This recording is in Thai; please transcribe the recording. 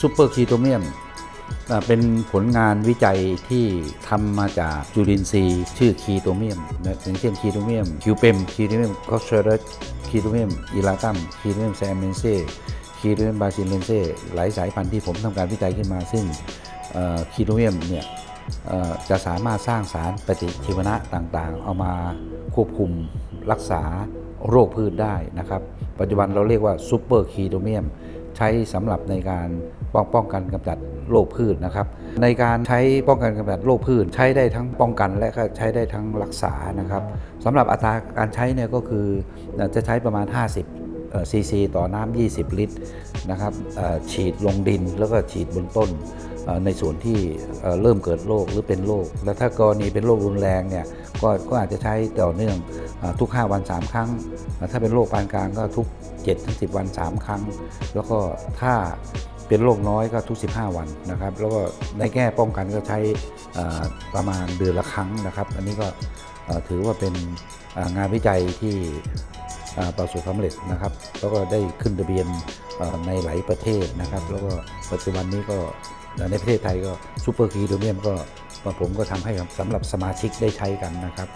ซูเปอร์คีโตเมียมเป็นผลงานวิจัยที่ทำมาจากจุลินทรีย์ชื่อคีโตเมียมนะอย่างเช่นคีโตเมียมคิวเปมคีโตเมียมคอสเชอร์คีโตเมียมอิลาตัมคีโตเมียมแซมเมนเซคีโตเมียมบาซิลเลนเซหลายสายพันธุ์ที่ผมทำการวิจัยขึ้นมาซึ่งคีโตเมียมเนี่ยจะสามารถสร้างสารปฏิชีวนะต่างๆ เอามาควบคุมรักษาโรคพืชได้นะครับ ปัจจุบันเราเรียกว่าซูเปอร์คีโตเมียม ใช้สำหรับในการป้องป้องกันกำจัดโรคพืชนะครับ ในการใช้ป้องกันกำจัดโรคพืช ใช้ได้ทั้งป้องกันและก็ใช้ได้ทั้งรักษานะครับสำหรับอัตราการใช้เนี่ยก็คือจะใช้ประมาณ 50ซีซีต่อน้ำ20 ลิตรนะครับฉีดลงดินแล้วก็ฉีดบนต้น ในส่วนที่เริ่มเกิดโรคหรือเป็นโรคและถ้ากรณีเป็นโรครุนแรงเนี่ยก็ก็อาจจะใช้ต่อเนื่องอทุก 5 วัน 3 ครั้ง ถ้าเป็นโรคปานกลางก็ทุก7-10 วัน 3 ครั้ง แล้วก็ถ้าเป็นโรคน้อยก็ทุก 15 วันนะครับ แล้วก็ในแง่ป้องกันก็ใช้ประมาณเดือนละครั้งนะครับ อันนี้ก็ถือว่าเป็นงานวิจัยที่ประสบความสำเร็จนะครับ แล้วก็ได้ขึ้นทะเบียนในหลายประเทศนะครับ แล้วก็ปัจจุบันนี้ก็ ในประเทศไทยก็ซูเปอร์คีโดเมียมก็ผมก็ทำให้สำหรับสมาชิกได้ใช้กันนะครับ